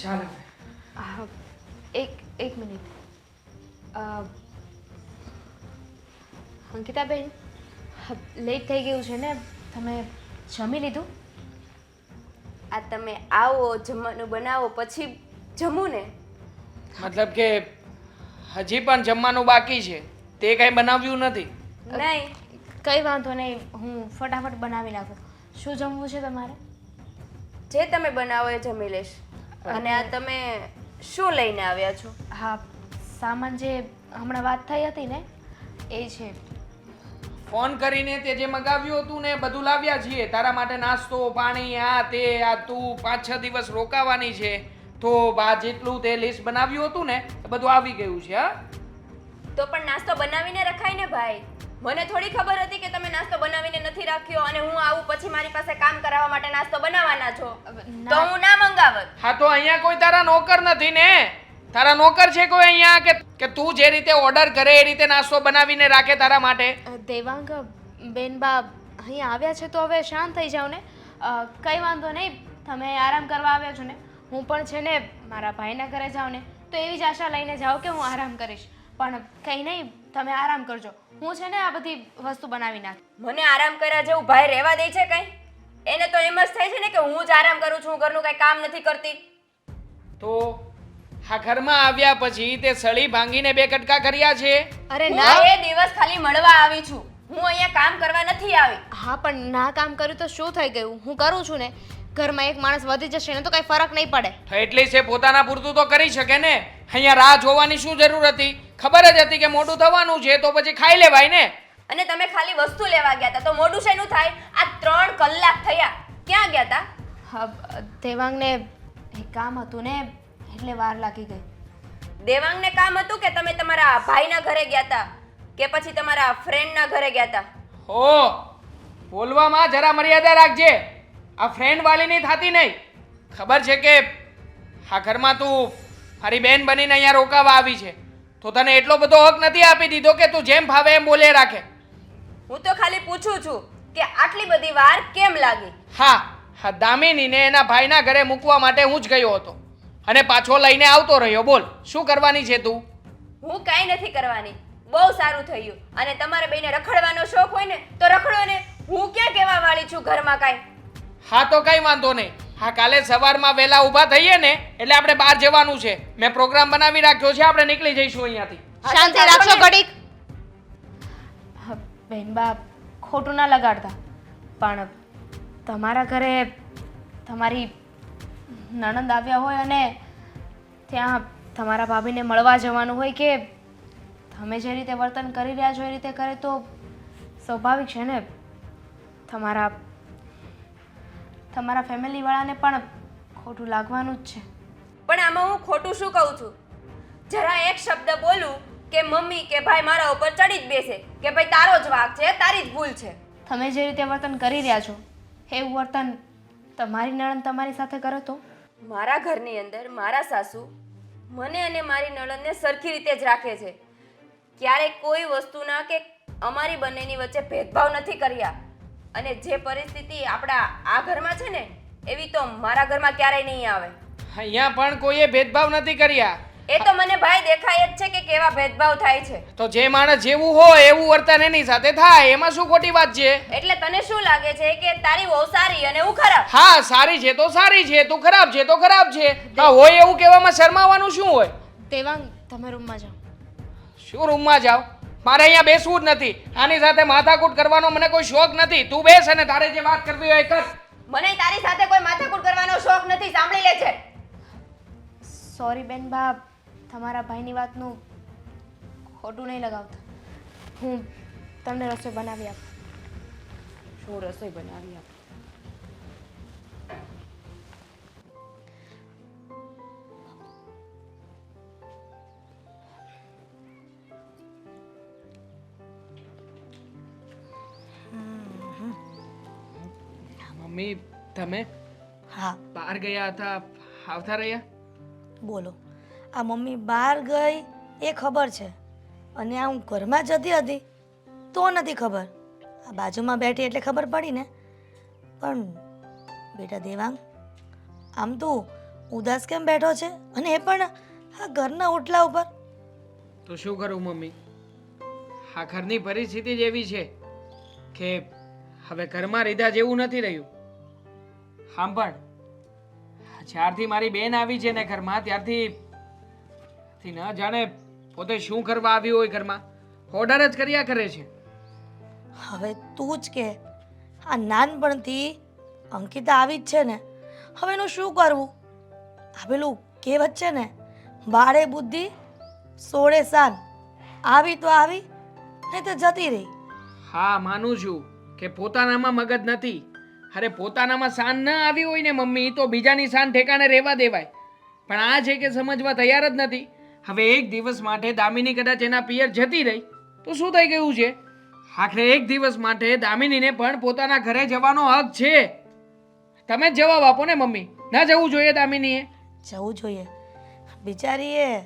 ચાલ. હવે હા, એક એક મિનિટ. અંકિતાબેન લેટ થઈ ગયું છે ને? તમે જમી લીધું? આ તમે આવો જમવાનું બનાવો પછી જમું ને? મતલબ કે હજી પણ જમવાનું બાકી છે. તે કંઈ બનાવ્યું નથી? નહીં. કંઈ વાંધો નહીં હું ફટાફટ બનાવી નાખું. શું જમવું છે તમારે? જે તમે બનાવો એ જમી લઈશ અને આ તમે શું લઈને આવ્યા છો? હા સામાન જે હમણાં વાત થઈ હતી ને એ છે. ફોન કરીને તે જે મગાવ્યું હતું ને બધું લાવ્યા છીએ. તારા માટે નાસ્તો પાણી આ તે આ તું પાંચ છ દિવસ રોકાવાની છે. તો બા જેટલું તે લિસ્ટ બનાવ્યું હતું ને એ બધું આવી ગયું છે હા? તો પણ નાસ્તો બનાવીને રખાય ને ભાઈ. મને થોડી ખબર હતી કે તમે નાસ્તો બનાવીને નથી રાખ્યો અને હું આવું પછી મારી પાસે કામ કરાવવા માટે નાસ્તો બનાવવાના છો. તો હું ના મંગાવત. હા તો અહીંયા કોઈ તારા નોકર નથી ને? તારા નોકર છે કોઈ અહીંયા કે કે તું જે રીતે ઓર્ડર કરે એ રીતે નાસ્તો બનાવીને રાખે તારા માટે? દેવાંગ દેવાંગ બેનબા અહીંયા આવ્યા છે તો હવે શાંત થઈ જાવ ને. કંઈ વાંધો નહીં તમે આરામ કરવા આવ્યા છો ને. હું પણ છે ને મારા ભાઈના ઘરે જાઉં ને. તો એવી જ આશા લઈને જાઓ કે હું આરામ કરીશ. પણ કંઈ નહીં તમે આરામ કરજો. હું છે ને આ બધી વસ્તુ બનાવી નાખ. મને આરામ કર્યા જેવું ભાઈ રહેવા દે છે કઈ? એને તો એમ જ થાય છે ને કે હું જ આરામ કરું છું ઘરનું કઈ કામ નથી કરતી. તો આ ઘરમાં આવ્યા પછી તે સળી ભાંગીને બે કટકા કર્યા છે? અરે ના. એ દિવસ ખાલી મળવા આવી છું. હું અહીંયા કામ કરવા નથી આવી. હા પણ ના કામ કર્યું તો શું થઈ ગયું? હું કરું છું ને? ઘરમાં એક માણસ વધી જશે ને તો કંઈ ફરક નહીં પડે. એટલે એટલી છે પોતાના પૂરતું તો કરી શકે ને? અહીંયા રાહ જોવાની શું જરૂર હતી? ખબર જ હતી કે મોટું થવાનું છે તો પછી ખાઈ લેવાય ને. અને તમે ખાલી વસ્તુ લેવા ગયા હતા તો મોઢું શેનું થાય? આ ત્રણ કલાક થયા. ક્યાં ગયા હતા? હા દેવાંગને એક કામ હતું ને એટલે વાર લાગી ગઈ. દેવાંગને કામ હતું કે તમે તમારા ભાઈના ઘરે ગયા હતા કે પછી તમારા ફ્રેન્ડના ઘરે ગયા હતા? હો બોલવામાં જરા મર્યાદા રાખજે. આ ફ્રેન્ડ વાલીની થતી નહીં. ખબર છે કે આ ઘરમાં તું મારી બેન બનીને અહીંયા રોકાવા આવી છે. તો તને એટલો બધો હક નથી આપી દીધો કે તું જેમ ફાવે એમ બોલે રાખે. હું તો ખાલી પૂછું છું કે આટલી બધી વાર કેમ લાગી? હા હા દામિનીને એના ભાઈના ઘરે મૂકવા માટે હું જ ગયો હતો. અને પાછો લઈને આવતો રહ્યો. બોલ શું કરવાની છે તું? હું કાંઈ નથી કરવાની. બહુ સારું થયું. અને તમારે બેને રખડવાનો શોખ હોય ને તો રખડો ને. હું ક્યાં કહેવા વાળી છું ઘરમાં કાંઈ? હા તો કઈ વાંધો નહીં. હા કાલે સવારમાં વહેલા ઊભા થઈએ ને એટલે આપણે બહાર જવાનું છે. મેં પ્રોગ્રામ બનાવી રાખ્યો છે આપણે નીકળી જઈશું અહીંયાથી. શાંતિ રાખશો ઘડીક? બહેનબા ખોટું ના લગાડતા. પણ તમારા ઘરે તમારી નણંદ આવ્યા હોય અને ત્યાં તમારા ભાભીને મળવા જવાનું હોય કે તમે જે રીતે વર્તન કરી રહ્યા છો એ રીતે કરે તો સ્વાભાવિક છે ને? તમારા તમારા ફેમિલીવાળાને પણ ખોટું લાગવાનું જ છે. પણ આમાં હું ખોટું શું કહું છું? જરા એક શબ્દ બોલું કે મમ્મી કે ભાઈ મારા ઉપર ચડી જ બેસે કે ભાઈ તારો જ વાક છે તારી જ ભૂલ છે. તમે જે રીતે વર્તન કરી રહ્યા છો એવું વર્તન તમારી નણંદ તમારી સાથે કરો તો? મારા ઘરની અંદર મારા સાસુ મને અને મારી નણંદને સરખી રીતે જ રાખે છે. ક્યારેક કોઈ વસ્તુના કે અમારી બંનેની વચ્ચે ભેદભાવ નથી કર્યા. અને જે પરિસ્થિતિ આપણા આ ઘરમાં છે ને એવી તો મારા ઘરમાં ક્યારેય નહીં આવે. અહીંયા પણ કોઈએ ભેદભાવ નથી કર્યા. એ તો મને ભાઈ દેખાય જ છે કે કેવા ભેદભાવ થાય છે. તો જે માણસ જેવું હોય એવું વર્તન એની સાથે થાય એમાં શું ખોટી વાત છે? એટલે તને શું લાગે છે કે તારી વહુ સારી અને હું ખરાબ? હા સારી છે તો સારી છે તું ખરાબ છે તો ખરાબ છે. તો હોય એવું કહેવામાં શરમાવાનું શું હોય? દેવાંગ તમે રૂમમાં જાઓ. શું રૂમમાં જાવ મારે અહીંયા બેસવું જ નથી. આની સાથે માથાકૂટ કરવાનો મને કોઈ શોખ નથી. તું બેસ અને તારે જે વાત કરવી હોય એ કર. મને તારી સાથે કોઈ માથાકૂટ કરવાનો શોખ નથી. સાંભળી લે છે સોરી બેન બા તમારા ભાઈની વાતનું ખોટું નહીં લગાવતા. હું તમને રસોઈ બનાવી આપું. શું રસોઈ બનાવી આપ? તમે? હા. બહાર ગયા હતા આવતા રહ્યા? બોલો. આ મમ્મી બહાર ગઈ એ ખબર છે. અને આ હું ઘરમાં જતી હતી તો નથી ખબર. આ બાજુમાં બેઠી એટલે ખબર પડી ને. પણ બેટા દેવાંગ આમ તું ઉદાસ કેમ બેઠો છે? અને એ પણ આ ઘરના ઓટલા ઉપર. તો શું કરું મમ્મી? આ ઘરની પરિસ્થિતિ જ એવી છે કે હવે ઘરમાં રીધા જેવું નથી રહ્યું. સાંભળ. જ્યારથી મારી બેન આવી છે ને ઘરમાં ત્યારથી ન જાણે પોતે શું કરવા આવી હોય ઘરમાં. ઓર્ડર જ કર્યા કરે છે. હવે તું જ કે આ નાનપણથી અંકિતા આવી જ છે ને હવે એનું શું કરવું? આ પેલું કહેવત છે ને બાળે બુદ્ધિ સોળે સાન. આવી તો આવી નહીં તો જતી રહી. હા માનું છું કે પોતાનામાં મગજ નથી. અરે, પોતાનામાં શાન ન આવી હોય ને, મમ્મી, તો બીજાની શાન ઠેકાણે રહેવા દેવાય. પણ આ છે કે સમજવા તૈયાર જ નથી. હવે એક દિવસ માટે દામિની કદાચ એના પિયર જતી રહી. તો શું થઈ ગયું છે? આખરે એક દિવસ માટે દામિનીને પણ પોતાના ઘરે જવાનો હક છે. તમે જ જવાબ આપો ને, મમ્મી. ના જવું જોઈએ દામિનીએ. જવું જોઈએ. બિચારીએ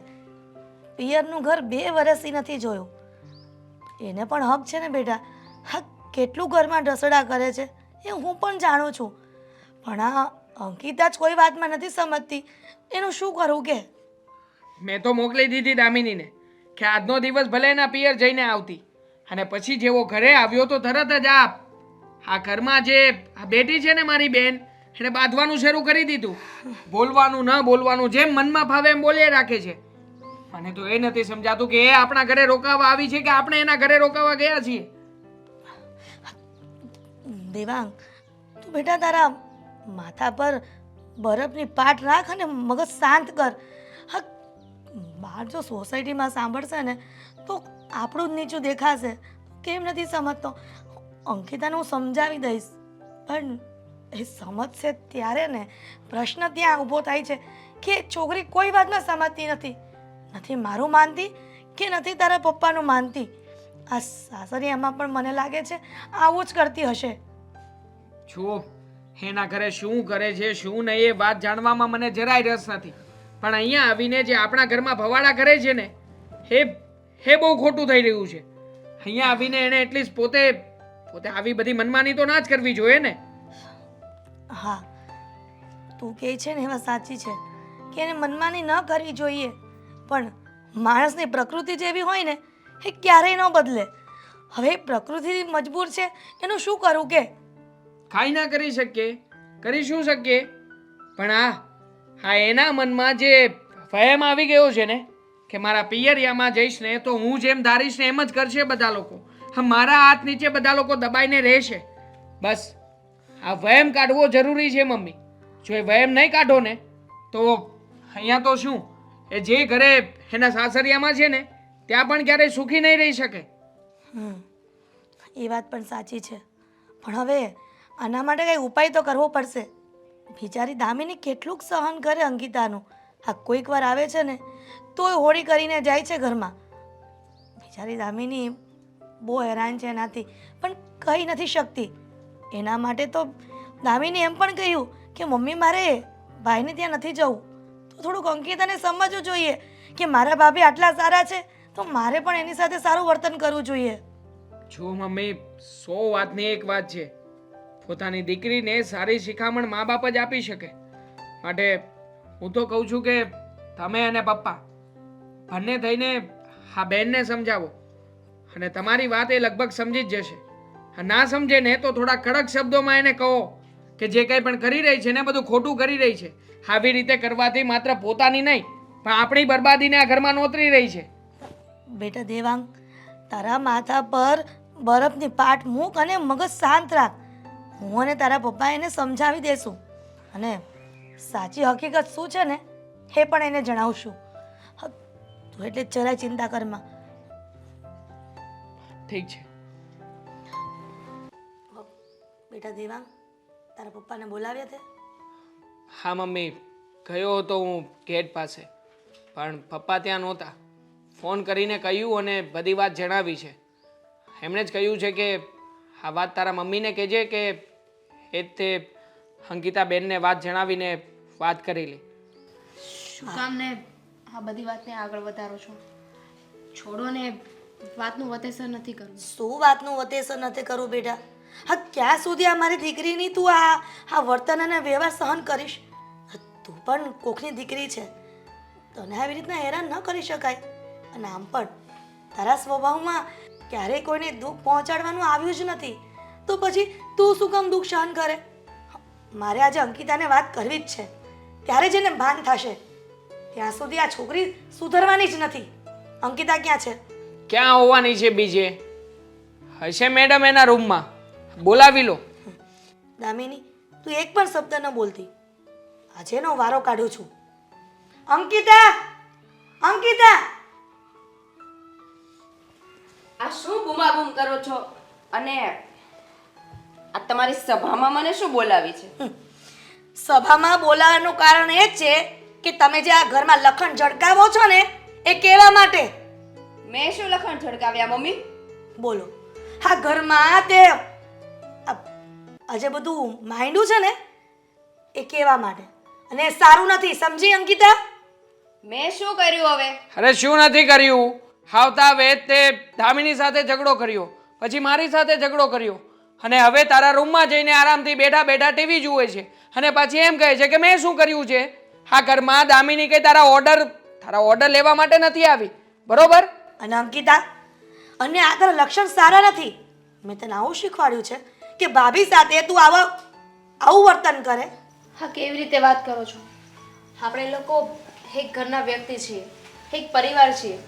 પિયરનું ઘર બે વર્ષથી નથી જોયું. એને પણ હક છે ને, બેટા. હા, કેટલું ઘરમાં ઢસડા કરે છે. એ હું પણ જાણું છું. પણ આ અંકિતા જ કોઈ વાતમાં નથી સમજતી. એનું શું કરું કે? મેં તો મોકલી દીધી દામિનીને કે આજનો દિવસ ભલે એના પિયર જઈને આવતી. અને પછી જેવો ઘરે આવ્યો તો તરત જ આપ. આ ઘરમાં જે આ બેટી છે ને મારી બેન, એને બાંધવાનું શરૂ કરી દીધું. બોલવાનું ન બોલવાનું જેમ મનમાં ફાવે એમ બોલ્યા રાખે છે. મને તો એ નથી સમજાતું કે એ આપણા ઘરે રોકાવા આવી છે કે આપણે એના ઘરે રોકાવા ગયા છીએ. દેવાંગ, તું બેટા તારા માથા પર બરફની પાટ રાખ અને મગજ શાંત કર. હા બહાર જો સોસાયટીમાં સાંભળશે ને, તો આપણું જ નીચું દેખાશે. કેમ નથી સમજતો? અંકિતાને હું સમજાવી દઈશ. પણ એ સમજશે ત્યારે ને પ્રશ્ન ત્યાં ઊભો થાય છે કે છોકરી કોઈ વાતમાં સમજતી નથી. નથી મારું માનતી કે નથી તારા પપ્પાનું માનતી? આ સાસરિયામાં પણ મને લાગે છે આવું જ કરતી હશે. જુઓ, એના ઘરે શું કરે છે, શું નહીં, એ વાત જાણવામાં મને જરાય રસ નથી. પણ અહીંયા આવીને જે આપણા ઘરમાં ભવાડા કરે છે ને હે હે બહુ ખોટું થઈ રહ્યું છે. અહીંયા આવીને એણે એટલીસ્ટ પોતે પોતે આવી બધી મનમાની તો ના જ કરવી જોઈએ ને. હા, તું કહે છે ને, એમાં સાચી છે કે એને મનમાની ન કરવી જોઈએ. પણ માણસની પ્રકૃતિ જેવી હોય ને, એ ક્યારેય ન બદલે. હવે પ્રકૃતિ મજબૂર છે, એનું શું કરવું કે? કાંઈ ના કરી શકીએ કરી શું શકીએ પણ આ હા એના મનમાં જે ફહેમ આવી ગયો છે ને, કે મારા પિયરિયામાં જઈશ ને, તો હું જેમ ધારીશ ને એમ જ કરશે બધા લોકો. હા, મારા હાથ નીચે બધા લોકો દબાઈને રહેશે. બસ, આ વહેમ કાઢવો જરૂરી છે, મમ્મી. જો એ વહેમ નહીં કાઢો ને, તો અહીંયા તો શું? એ જે ઘરે એના સાસરિયામાં છે ને, ત્યાં પણ ક્યારેય સુખી નહીં રહી શકે. એ વાત પણ સાચી છે. પણ હવે આના માટે કંઈ ઉપાય તો કરવો પડશે. બિચારી દામિની કેટલુંક સહન કરે અંકિતાનું. આ કોઈક વાર આવે છે ને, તોય હોળી કરીને જાય છે ઘરમાં. બિચારી દામિની બહુ હેરાન છે એનાથી, પણ કહી નથી શકતી. એના માટે તો દામિની એમ પણ કહ્યું કે, મમ્મી, મારે ભાઈને ત્યાં નથી જવું. તો થોડુંક અંકિતાને સમજવું જોઈએ કે મારા ભાભી આટલા સારા છે, તો મારે પણ એની સાથે સારું વર્તન કરવું જોઈએ. જો મમ્મી, સો વાતની એક વાત છે. પોતાની દીકરીને સારી શિખામણ મા બાપ જ આપી શકે. માટે હું તો કહું છું કે તમે અને પપ્પા બંને થઈને આ બહેનને સમજાવો. અને તમારી વાત એ લગભગ સમજી જ જશે. ના સમજે ને તો થોડા કડક શબ્દોમાં એને કહો કે જે કંઈ પણ કરી રહી છે ને બધું ખોટું કરી રહી છે. આવી રીતે કરવાથી માત્ર પોતાની નહીં, પણ આપણી બરબાદીને આ ઘરમાં નોતરી રહી છે. બેટા દેવાંગ, તારા માથા પર બરફની પાટ મૂક અને મગજ શાંત રાખ. હું અને તારા પપ્પા એને સમજાવી દેશું. અને સાચી હકીકત શું છે ને એ પણ એને જણાવશું. તું એટલે જરાય ચિંતા કરમાં ઠીક છે. બેટા દેવાંગ તારા પપ્પાને બોલાવ્યા તે? હા મમ્મી. ગયો હતો હું ગેટ પાસે. પણ પપ્પા ત્યાં નહોતા. ફોન કરીને કહ્યું અને બધી વાત જણાવી છે. એમણે જ કહ્યું છે કે આ વાત તારા મમ્મીને કહેજે કે એ જ તે અંકિતાબેનને વાત જણાવીને વાત કરી લે. શું કામ ને આ બધી વાતને આગળ વધારો છો? છોડો ને વાતનું વતેસર નથી કરવું. શું વાતનું વતેસર નથી કરવું બેટા? હા ક્યાં સુધી આ મારી દીકરીની તું આ આ વર્તન અને વ્યવહાર સહન કરીશ? તું પણ કોકની દીકરી છે. તને આવી રીતના હેરાન ન કરી શકાય. અને આમ પણ તારા સ્વભાવમાં ક્યારેય કોઈને દુઃખ પહોંચાડવાનું આવ્યું જ નથી. તો પછી તું શું કામ દુઃખ સહન કરે? મારે આજે અંકિતાને વાત કરવી જ છે. ત્યારે જ એને ભાન થશે. ત્યાં સુધી આ છોકરી સુધરવાની જ નથી. અંકિતા ક્યાં છે? ક્યાં હોવાની છે બીજે? હશે મેડમ એના રૂમમાં. બોલાવી લો. દામિની તું એક પણ શબ્દ ન બોલતી. આજે એનો વારો કાઢું છું. અંકિતા! અંકિતા! આ શું બૂમાબૂમ કરો છો? અને આ તમારી સભામાં મને શું બોલાવી છે? સભામાં બોલાવાનું કારણ એ જ છે કે તમે જે આ ઘરમાં લખણ ઝડકાવો છો ને એ કેવા માટે? મેં શું લખણ ઝડકાવ્યા મમ્મી? બોલો. હા ઘરમાં તે આ આ જે બધું માંડ્યું છે ને એ કેવા માટે? અને સારું નથી સમજી અંકિતા? મેં શું કર્યું હવે? અરે શું નથી કર્યું? આવતા વેદ તે દામિની સાથે ઝઘડો કર્યો. પછી મારી સાથે ઝઘડો કર્યો. અને હવે તારા રૂમમાં જઈને આરામથી બેઠા બેઠા ટીવી જુએ છે. અને પછી એમ કહે છે કે મેં શું કર્યું છે? આ ઘરમાં દામિની કે તારા ઓર્ડર તારા ઓર્ડર લેવા માટે નથી આવી. બરોબર? અને અંકિતા અને આ તારા લક્ષણ સારા નથી. મેં તને આવું શીખવાડ્યું છે કે ભાભી સાથે તું આવા આવું વર્તન કરે. હા કેવી રીતે વાત કરો છો? આપણે લોકો એક ઘરના વ્યક્તિ છીએ એક પરિવાર છીએ.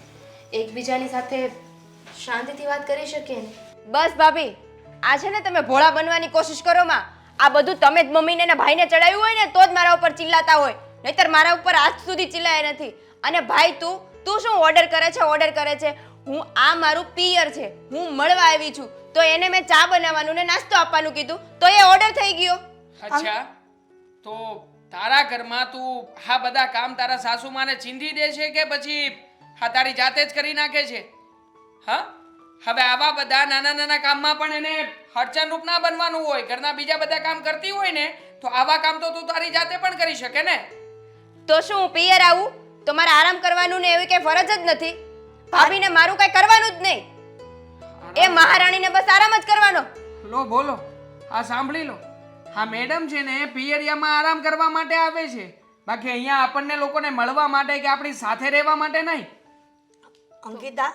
એકબીજાની સાથે શાંતિથી વાત કરી શકીએ ને? બસ ભાભી આ છે ને તમે ભોળા બનવાની કોશિશ કરો માં. આ બધું તમે જ મમ્મીને ને ભાઈને ચડાવ્યું હોય ને તો જ મારા ઉપર ચિલ્લાતા હોય. નહીતર મારા ઉપર આજ સુધી ચિલ્લાયા નથી. અને ભાઈ તું તું શું ઓર્ડર કરે છે ઓર્ડર કરે છે? હું આ મારું પિયર છે. હું મળવા આવી છું. તો એને મેં ચા બનાવવાનું ને નાસ્તો આપવાનું કીધું. તો એ ઓર્ડર થઈ ગયો. અચ્છા. તો તારા ઘરમાં તું આ બધા કામ તારા સાસુમાને ચીંધી દે છે કે પછી હા તારી જાતે જ કરી નાખે છે. હા? હવે આવા બધા નાના નાના કામમાં પણ એને હડચણરૂપ ના બનવાનું હોય ઘરના બીજા બધા કામ કરતી હોય ને તો આવા કામ તો તું તારી જાતે પણ કરી શકે ને? તો શું હું પિયર આવું? તો મારે આરામ કરવાનું ને એવી કઈ ફરજ જ નથી? ભાભીને મારું કઈ કરવાનું જ નહીં. એ મહારાણીને બસ આરામ જ કરવાનો. લો બોલો. હા સાંભળી લો. હા મેડમ છે ને પિયરિયામાં આરામ કરવા માટે આવે છે. બાકી અહીંયા આપણને લોકોને મળવા માટે કે આપણી સાથે રહેવા માટે નહીં. અંકિતા,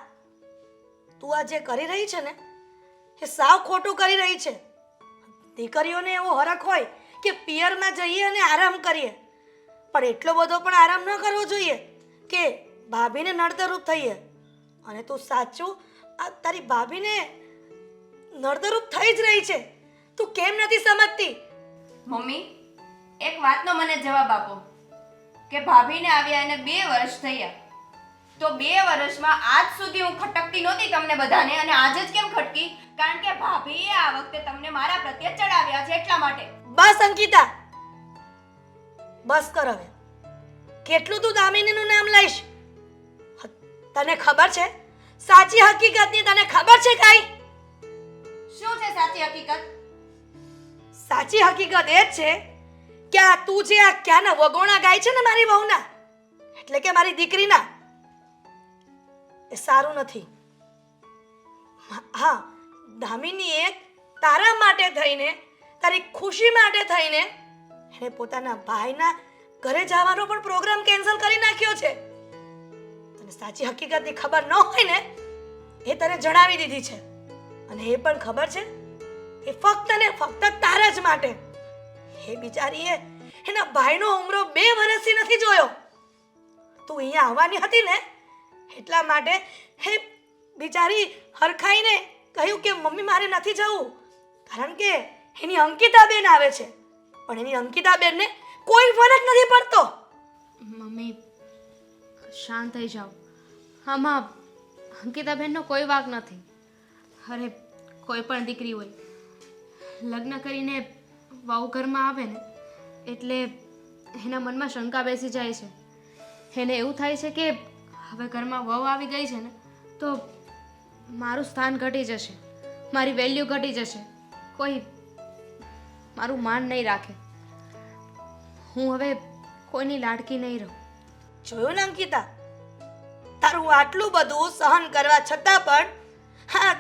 તું આ જે કરી રહી છે ને, એ સાવ ખોટું કરી રહી છે. દીકરીઓને એવો હરખ હોય કે પિયરમાં જઈએ અને આરામ કરીએ. પણ એટલો બધો પણ આરામ ન કરવો જોઈએ કે ભાભીને નડતરૂપ થઈએ. અને તું સાચું, આ તારી ભાભીને નડતરૂપ થઈ જ રહી છે. તું કેમ નથી સમજતી? મમ્મી, એક વાતનો મને જવાબ આપો. કે ભાભીને આવ્યા એને બે વર્ષ થયા. તો બે વર્ષમાં આજ સુધી હું ખટકતી નહોતી તમને બધાને અને આજે જ કેમ ખટકી? કારણ કે ભાભીએ આ વખતે તમને મારા પ્રત્યે ચડાવ્યા છે એટલા માટે. બસ અંકિતા. બસ કર હવે. કેટલું તું દામિનીનું નામ લઈશ? તને ખબર છે? સાચી હકીકતની તને ખબર છે કાંઈ? શું છે સાચી હકીકત? સાચી હકીકત એ જ છે કે આ તું જે આ ક્યાંના વગોણા ગાય છે ને મારી વહુના? એટલે કે મારી દીકરીના? એ સારું નથી. હા- દામિનીએ તારા માટે થઈને, તારી ખુશી માટે થઈને, એણે પોતાના ભાઈના ઘરે જવાનો પણ પ્રોગ્રામ કેન્સલ કરી નાખ્યો છે. તને સાચી હકીકતની ખબર ન હોય ને, એ તને જણાવી દીધી છે. અને એ પણ ખબર છે, એ ફક્ત ને ફક્ત તારા જ માટે. એ બિચારીએ એના ભાઈનો ઉમરો બે વર્ષથી નથી જોયો. તું અહીંયા આવવાની હતી ને એટલા માટે હે બિચારી હરખાઈને કહ્યું કે મમ્મી મારે નથી જવું. કારણ કે એની અંકિતા બેન આવે છે. પણ એની અંકિતા બેનને કોઈ ફરક નથી પડતો. મમ્મી, શાંત થઈ જાઓ. આમાં અંકિતાબેનનો કોઈ વાક નથી. અરે, કોઈ પણ દીકરી હોય. લગ્ન કરીને વહુ ઘરમાં આવે ને, એટલે એના મનમાં શંકા બેસી જાય છે. એને એવું થાય છે કે હવે ઘરમાં વહુ આવી ગઈ છે ને, તો મારું સ્થાન ઘટી જશે, મારી વેલ્યુ ઘટી જશે. કોઈ મારું માન નહીં રાખે. હું હવે કોઈની લાડકી નહીં રહું. જોયું ને અંકિતા? તારું આટલું બધું સહન કરવા છતાં પણ, હા,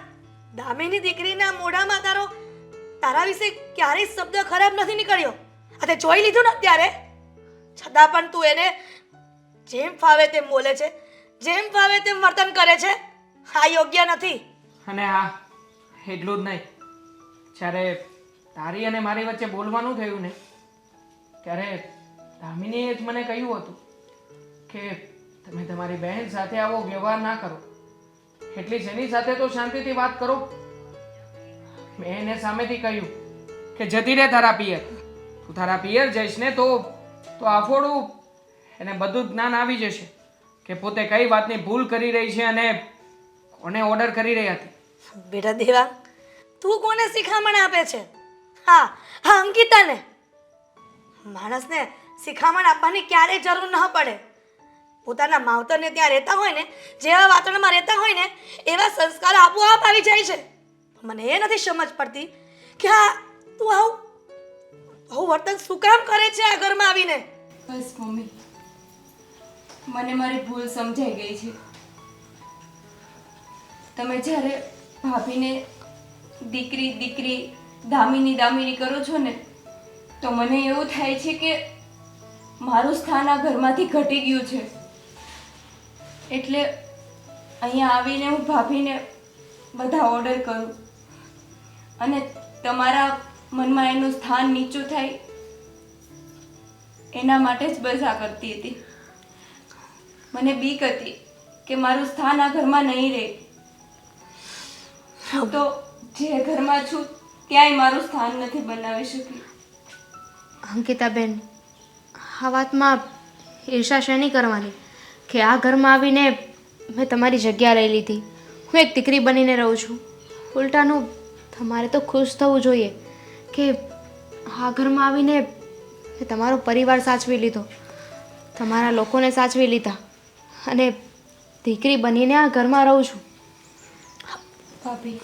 દામિની દીકરીના મોઢામાં તારો, તારા વિશે ક્યારેય શબ્દ ખરાબ નથી નીકળ્યો. આ તે જોઈ લીધું ને અત્યારે? છતાં પણ તું એને જેમ ફાવે તેમ બોલે છે. જેમ ભાવે તેમ વર્તન કરે છે, આ યોગ્ય નથી. અને હા એટલું જ નહીં. જ્યારે તારી અને મારી વચ્ચે બોલવાનું થયું ને, ત્યારે દામિનીએ જ મને કહ્યું હતું કે તમે તમારી બહેન સાથે આવો, વ્યવહાર ના કરો. એટલી જેની સાથે તો શાંતિથી વાત કરો. મેં એને સામેથી કહ્યું કે જતી રહે તારા પિયર. તું તારા પિયર જઈશ ને તો તો આફોડું એને બધું જ્ઞાન આવી જશે. કે પોતે કઈ વાતની ભૂલ કરી રહી છે અને કોને ઓર્ડર કરી રહી હતી? બેટા દેવા તું કોને શિખામણ આપે છે? હા હા અંકિતાને. માણસને શિખામણ આપવાની ક્યારેય જરૂર ન પડે. પોતાના માવતરને ત્યાં રહેતા હોય ને જેવા વાતાવરણમાં રહેતા હોય ને એવા સંસ્કાર આપોઆપ આવી જાય છે. મને એ નથી સમજ પડતી કે આ તું આવું આવું વર્તન શું કામ કરે છે આ ઘરમાં આવીને? બસ મમ્મી. મને મારી ભૂલ સમજાઈ ગઈ છે. તમે જ્યારે ભાભીને દીકરી દીકરી, દામિની દામિની કરો છો ને, તો મને એવું થાય છે કે મારું સ્થાન આ ઘરમાંથી ઘટી ગયું છે. એટલે અહીંયા આવીને હું ભાભીને બધા ઓર્ડર કરું. અને તમારા મનમાં એનું સ્થાન નીચું થાય, એના માટે જ બસ કરતી હતી. મને બીક હતી કે મારું સ્થાન આ ઘરમાં નહીં રહે. તો જે ઘરમાં છું ત્યાંય મારું સ્થાન નથી બનાવી શકી. અંકિતાબેન આ વાતમાં ઈર્ષા શેની કરવાની કે આ ઘરમાં આવીને મેં તમારી જગ્યા લઈ લીધી. હું એક દીકરી બનીને રહું છું. ઉલટાનું તમારે તો ખુશ થવું જોઈએ કે આ ઘરમાં આવીને તમારો પરિવાર સાચવી લીધો. તમારા લોકોને સાચવી લીધા. અને દીકરી બનીને આ ઘરમાં રહું છું. ભાભી.